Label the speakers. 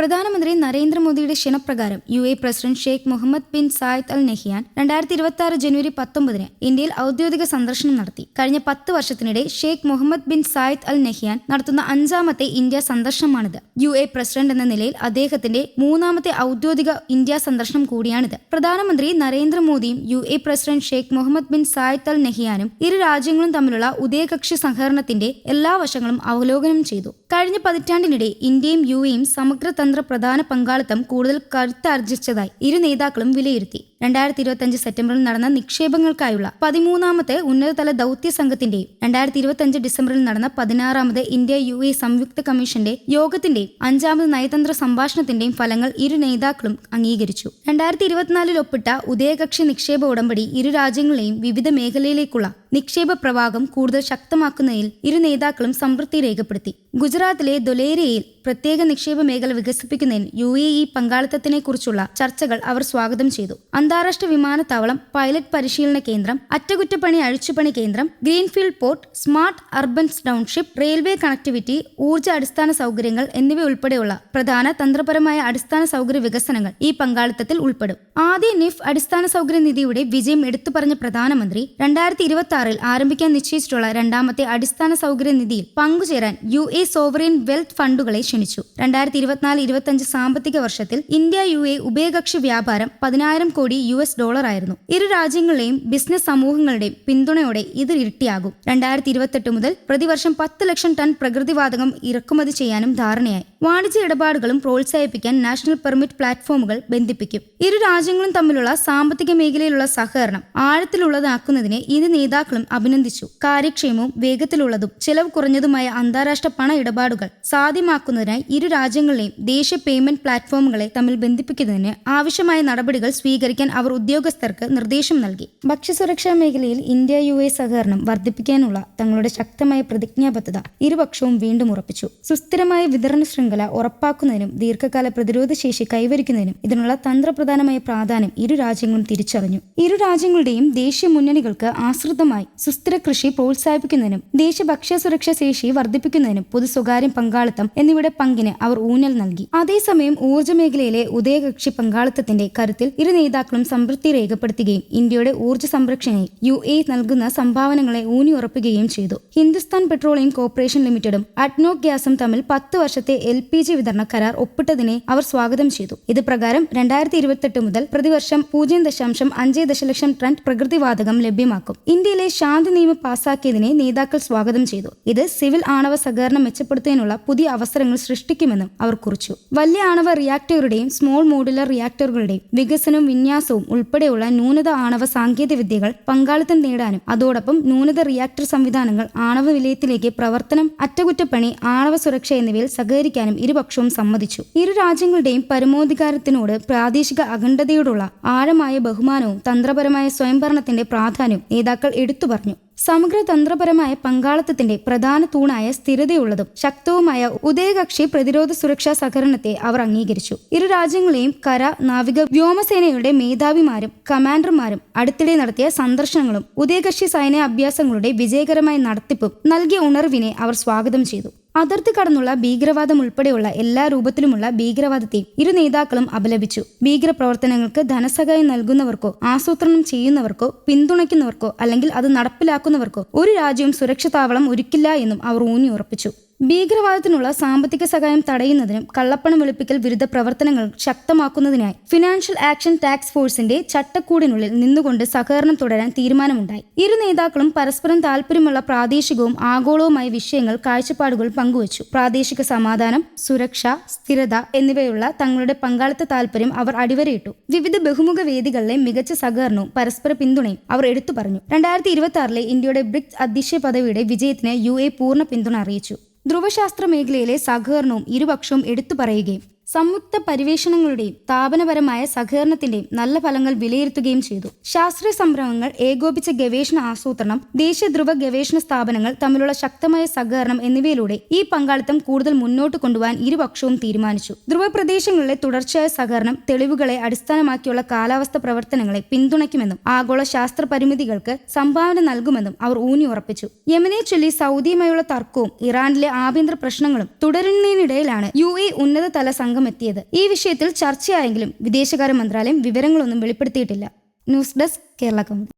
Speaker 1: പ്രധാനമന്ത്രി നരേന്ദ്രമോദിയുടെ ക്ഷണപ്രകാരം U A president Sheikh Mohamed bin Zayed Al Nahyan രണ്ടായിരത്തി ഇരുപത്തി ആറ് ജനുവരി പത്തൊമ്പതിന് ഇന്ത്യയിൽ ഔദ്യോഗിക സന്ദർശനം നടത്തി. കഴിഞ്ഞ പത്ത് വർഷത്തിനിടെ Sheikh Mohamed bin Zayed Al Nahyan നടത്തുന്ന അഞ്ചാമത്തെ ഇന്ത്യ സന്ദർശനമാണിത്. യു എ പ്രസിഡന്റ് എന്ന നിലയിൽ അദ്ദേഹത്തിന്റെ മൂന്നാമത്തെ ഔദ്യോഗിക ഇന്ത്യ സന്ദർശനം കൂടിയാണിത്. പ്രധാനമന്ത്രി നരേന്ദ്രമോദിയും U A president Sheikh Mohamed bin Zayed Al നെഹിയാനും ഇരു രാജ്യങ്ങളും തമ്മിലുള്ള ഉദയകക്ഷി സഹകരണത്തിന്റെ എല്ലാ വശങ്ങളും അവലോകനം ചെയ്തു. കഴിഞ്ഞ പതിറ്റാണ്ടിനിടെ ഇന്ത്യയും യു എയും സമഗ്രതന്ത്ര പ്രധാന പങ്കാളിത്തം കൂടുതൽ കരുത്താർജിച്ചതായി ഇരു നേതാക്കളും വിലയിരുത്തി. രണ്ടായിരത്തി ഇരുപത്തിയഞ്ച് സെപ്റ്റംബറിൽ നടന്ന നിക്ഷേപങ്ങൾക്കായുള്ള പതിമൂന്നാമത്തെ ഉന്നതതല ദൗത്യ സംഘത്തിന്റെയും രണ്ടായിരത്തി ഇരുപത്തിയഞ്ച് ഡിസംബറിൽ നടന്ന പതിനാറാമത് ഇന്ത്യ യു എ സംയുക്ത കമ്മീഷന്റെ യോഗത്തിന്റെയും അഞ്ചാമത് നയതന്ത്ര സംഭാഷണത്തിന്റെയും ഫലങ്ങൾ ഇരു നേതാക്കളും അംഗീകരിച്ചു. രണ്ടായിരത്തി ഇരുപത്തിനാലിൽ ഒപ്പിട്ട ഉദയകക്ഷി നിക്ഷേപ ഉടമ്പടി ഇരു രാജ്യങ്ങളെയും വിവിധ മേഖലയിലേക്കുള്ള നിക്ഷേപ പ്രവാഹം കൂടുതൽ ശക്തമാക്കുന്നതിൽ ഇരു നേതാക്കളും സംതൃപ്തി രേഖപ്പെടുത്തി. ഗുജറാത്തിലെ ദൊലേരയിൽ പ്രത്യേക നിക്ഷേപ മേഖല വികസിപ്പിക്കുന്നതിൽ യു എ ഇ പങ്കാളിത്തത്തിനെക്കുറിച്ചുള്ള ചർച്ചകൾ അവർ സ്വാഗതം ചെയ്തു. അന്താരാഷ്ട്ര വിമാനത്താവളം പൈലറ്റ് പരിശീലന കേന്ദ്രം അറ്റകുറ്റപ്പണി അഴിച്ചുപണി കേന്ദ്രം greenfield port smart urban township railway connectivity ഊർജ അടിസ്ഥാന സൗകര്യങ്ങൾ എന്നിവ ഉൾപ്പെടെയുള്ള പ്രധാന തന്ത്രപരമായ അടിസ്ഥാന സൗകര്യ വികസനങ്ങൾ ഈ പങ്കാളിത്തത്തിൽ ഉൾപ്പെടും. ആദ്യ നിഫ് അടിസ്ഥാന സൗകര്യ നിധിയുടെ വിജയം എടുത്തു പറഞ്ഞ പ്രധാനമന്ത്രി രണ്ടായിരത്തി ഇരുപത്തി ആറിൽ ആരംഭിക്കാൻ നിശ്ചയിച്ചിട്ടുള്ള രണ്ടാമത്തെ അടിസ്ഥാന സൗകര്യ നിധിയിൽ പങ്കുചേരാൻ യു എ സോവറിൻ വെൽത്ത് ഫണ്ടുകളെ ക്ഷണിച്ചു. രണ്ടായിരത്തി ഇരുപത്തിനാല് ഇരുപത്തിയഞ്ച് സാമ്പത്തിക വർഷത്തിൽ ഇന്ത്യ യു എ ഉഭയകക്ഷി വ്യാപാരം പതിനായിരം കോടി യു എസ് ഡോളർ ആയിരുന്നു. ഇരു രാജ്യങ്ങളുടെയും ബിസിനസ് സമൂഹങ്ങളുടെയും പിന്തുണയോടെ ഇത് ഇരട്ടിയാകും. രണ്ടായിരത്തി ഇരുപത്തെട്ട് മുതൽ പ്രതിവർഷം പത്ത് ലക്ഷം ടൺ പ്രകൃതിവാതകം ഇറക്കുമതി ചെയ്യാനും ധാരണയായി. വാണിജ്യ ഇടപാടുകളും പ്രോത്സാഹിപ്പിക്കാൻ നാഷണൽ പെർമിറ്റ് പ്ലാറ്റ്ഫോമുകൾ ബന്ധിപ്പിക്കും. ഇരു രാജ്യങ്ങളും തമ്മിലുള്ള സാമ്പത്തിക മേഖലയിലുള്ള സഹകരണം ആഴത്തിലുള്ളതാക്കുന്നതിനെ ഇരു നേതാക്കളും അഭിനന്ദിച്ചു. കാര്യക്ഷമവും വേഗത്തിലുള്ളതും ചെലവ് കുറഞ്ഞതുമായ അന്താരാഷ്ട്ര പണ ഇടപാടുകൾ സാധ്യമാക്കുന്നതിനായി ഇരു രാജ്യങ്ങളിലെയും ദേശീയ പേയ്മെന്റ് പ്ലാറ്റ്ഫോമുകളെ തമ്മിൽ ബന്ധിപ്പിക്കുന്നതിന് ആവശ്യമായ നടപടികൾ സ്വീകരിക്കാൻ അവർ ഉദ്യോഗസ്ഥർക്ക് നിർദ്ദേശം നൽകി. ഭക്ഷ്യസുരക്ഷാ മേഖലയിൽ ഇന്ത്യ യു എ സഹകരണം വർദ്ധിപ്പിക്കാനുള്ള തങ്ങളുടെ ശക്തമായ പ്രതിജ്ഞാബദ്ധത ഇരുപക്ഷവും വീണ്ടും ഉറപ്പിച്ചു. സുസ്ഥിരമായ വിതരണ ശൃംഖല ഉറപ്പാക്കുന്നതിനും ദീർഘകാല പ്രതിരോധ ശേഷി കൈവരിക്കുന്നതിനും ഇതിനുള്ള തന്ത്രപ്രധാനമായ പ്രാധാന്യം ഇരു രാജ്യങ്ങളും തിരിച്ചറിഞ്ഞു. ഇരു രാജ്യങ്ങളുടെയും ദേശീയ മുന്നണികൾക്ക് ആശ്രിതമായി സുസ്ഥിര കൃഷി പ്രോത്സാഹിപ്പിക്കുന്നതിനും ദേശീയ ഭക്ഷ്യസുരക്ഷാ ശേഷി വർദ്ധിപ്പിക്കുന്നതിനും പൊതു സ്വകാര്യ പങ്കാളിത്തം എന്നിവയുടെ പങ്കിന് അവർ ഊന്നൽ നൽകി. അതേസമയം ഊർജ മേഖലയിലെ ഉദയകക്ഷി പങ്കാളിത്തത്തിന്റെ കരുത്തിൽ ഇരു നേതാക്കളും സംതൃപ്തി രേഖപ്പെടുത്തുകയും ഇന്ത്യയുടെ ഊർജ സംരക്ഷണയിൽ യു എ നൽകുന്ന സംഭാവനകളെ ഊന്നിയുറപ്പിക്കുകയും ചെയ്തു. ഹിന്ദുസ്ഥാൻ പെട്രോളിയം കോർപ്പറേഷൻ ലിമിറ്റഡും അഡ്നോക് ഗ്യാസും തമ്മിൽ പത്ത് വർഷത്തെ എൽ പി ജി വിതരണ കരാർ ഒപ്പിട്ടതിനെ അവർ സ്വാഗതം ചെയ്തു. ഇത് പ്രകാരം രണ്ടായിരത്തി ഇരുപത്തെട്ട് മുതൽ പ്രതിവർഷം പൂജ്യം ദശാംശം അഞ്ച് ദശലക്ഷം ടൺ പ്രകൃതിവാതകം ലഭ്യമാക്കും. ഇന്ത്യയിലെ ശാന്തി നിയമം പാസാക്കിയതിനെ നേതാക്കൾ സ്വാഗതം ചെയ്തു. ഇത് സിവിൽ ആണവ സഹകരണം മെച്ചപ്പെടുത്തുന്നതിനുള്ള പുതിയ അവസരങ്ങൾ സൃഷ്ടിക്കുമെന്നും അവർ കുറിച്ചു. വലിയ ആണവ റിയാക്ടറുടെയും സ്മോൾ മോഡുലർ റിയാക്ടറുകളുടെയും വികസനവും വിന്യാസവും ഉൾപ്പെടെയുള്ള ന്യൂനത ആണവ സാങ്കേതിക വിദ്യകൾ പങ്കാളിത്തം നേടാനും അതോടൊപ്പം ന്യൂനത റിയാക്ടർ സംവിധാനങ്ങൾ ആണവ നിലയത്തിലേക്ക് പ്രവർത്തനം അറ്റകുറ്റപ്പണി ആണവ സുരക്ഷ എന്നിവയിൽ സഹകരിക്കാനും ഇരുപക്ഷവും സമ്മതിച്ചു. ഇരു രാജ്യങ്ങളുടെയും പരമോധികാരത്തിനോട് പ്രാദേശിക അഖണ്ഡതയോടുള്ള ആഴമായ ബഹുമാനവും തന്ത്രപരമായ സ്വയംഭരണത്തിന്റെ പ്രാധാന്യവും നേതാക്കൾ എടുത്തു പറഞ്ഞു. സമഗ്ര തന്ത്രപരമായ പങ്കാളിത്തത്തിന്റെ പ്രധാന തൂണായ സ്ഥിരതയുള്ളതും ശക്തവുമായ ഉദയകക്ഷി പ്രതിരോധ സുരക്ഷാ സഹകരണത്തെ അവർ അംഗീകരിച്ചു. ഇരു രാജ്യങ്ങളെയും കര നാവിക വ്യോമസേനയുടെ മേധാവിമാരും കമാൻഡർമാരും അടുത്തിടെ നടത്തിയ സന്ദർശനങ്ങളും ഉദയകക്ഷി സൈന്യ അഭ്യാസങ്ങളുടെ വിജയകരമായ നടത്തിപ്പും നൽകിയ ഉണർവിനെ അവർ സ്വാഗതം ചെയ്തു. അതിർത്തി കടന്നുള്ള ഭീകരവാദം ഉൾപ്പെടെയുള്ള എല്ലാ രൂപത്തിലുമുള്ള ഭീകരവാദത്തെയും ഇരു നേതാക്കളും അപലപിച്ചു. ഭീകരപ്രവർത്തനങ്ങൾക്ക് ധനസഹായം നൽകുന്നവർക്കോ ആസൂത്രണം ചെയ്യുന്നവർക്കോ പിന്തുണയ്ക്കുന്നവർക്കോ അല്ലെങ്കിൽ അത് നടപ്പിലാക്കുന്നവർക്കോ ഒരു രാജ്യവും സുരക്ഷിതാവളം ഒരുക്കില്ല എന്നും അവർ ഊന്നി ഉറപ്പിച്ചു ഭീകരവാദത്തിനുള്ള സാമ്പത്തിക സഹായം തടയുന്നതിനും കള്ളപ്പണം വെളുപ്പിക്കൽ വിരുദ്ധ പ്രവർത്തനങ്ങൾ ശക്തമാക്കുന്നതിനായി ഫിനാൻഷ്യൽ ആക്ഷൻ ടാക്സ് ഫോഴ്സിന്റെ ചട്ടക്കൂടിനുള്ളിൽ നിന്നുകൊണ്ട് സഹകരണം തുടരാൻ തീരുമാനമുണ്ടായി. ഇരു നേതാക്കളും പരസ്പരം താല്പര്യമുള്ള പ്രാദേശികവും ആഗോളവുമായ വിഷയങ്ങൾ കാഴ്ചപ്പാടുകൾ പങ്കുവച്ചു. പ്രാദേശിക സമാധാനം സുരക്ഷ സ്ഥിരത എന്നിവയുള്ള തങ്ങളുടെ പങ്കാളിത്ത താല്പര്യം അവർ അടിവരയിട്ടു. വിവിധ ബഹുമുഖ വേദികളിലെ മികച്ച സഹകരണവും പരസ്പര പിന്തുണയും അവർ എടുത്തു പറഞ്ഞു. രണ്ടായിരത്തി ഇരുപത്തി ആറിലെ ഇന്ത്യയുടെ ബ്രിക്സ് അധ്യക്ഷ പദവിയുടെ വിജയത്തിന് യു എ പൂർണ പിന്തുണ അറിയിച്ചു. ധ്രുവശാസ്ത്ര മേഖലയിലെ സഹകരണവും ഇരുപക്ഷവും എടുത്തു പറയുകയും സംയുക്ത പരിവേഷണങ്ങളുടെയും സ്ഥാപനപരമായ സഹകരണത്തിന്റെയും നല്ല ഫലങ്ങൾ വിലയിരുത്തുകയും ചെയ്തു. ശാസ്ത്രീയ സംരംഭങ്ങൾ ഏകോപിച്ച ഗവേഷണ ആസൂത്രണം ദേശീയ ധ്രുവ ഗവേഷണ സ്ഥാപനങ്ങൾ തമ്മിലുള്ള ശക്തമായ സഹകരണം എന്നിവയിലൂടെ ഈ പങ്കാളിത്തം കൂടുതൽ മുന്നോട്ട് കൊണ്ടുപോകാൻ ഇരുപക്ഷവും തീരുമാനിച്ചു. ധ്രുവ പ്രദേശങ്ങളിലെ തുടർച്ചയായ സഹകരണം തെളിവുകളെ അടിസ്ഥാനമാക്കിയുള്ള കാലാവസ്ഥ പ്രവർത്തനങ്ങളെ പിന്തുണയ്ക്കുമെന്നും ആഗോള ശാസ്ത്ര പരിമിതികൾക്ക് സംഭാവന നൽകുമെന്നും അവർ ഊന്നി ഉറപ്പിച്ചു യമനെ ചൊല്ലി സൗദിയുമായുള്ള തർക്കവും ഇറാനിലെ ആഭ്യന്തര പ്രശ്നങ്ങളും തുടരുന്നതിനിടയിലാണ് യു എ ഉന്നതതല സംഘം സംഘം എത്തിയത് ഈ വിഷയത്തിൽ ചർച്ചയായെങ്കിലും വിദേശകാര്യ മന്ത്രാലയം വിവരങ്ങളൊന്നും വെളിപ്പെടുത്തിയിട്ടില്ല ന്യൂസ് ഡെസ്ക് കേരള കൗമുദി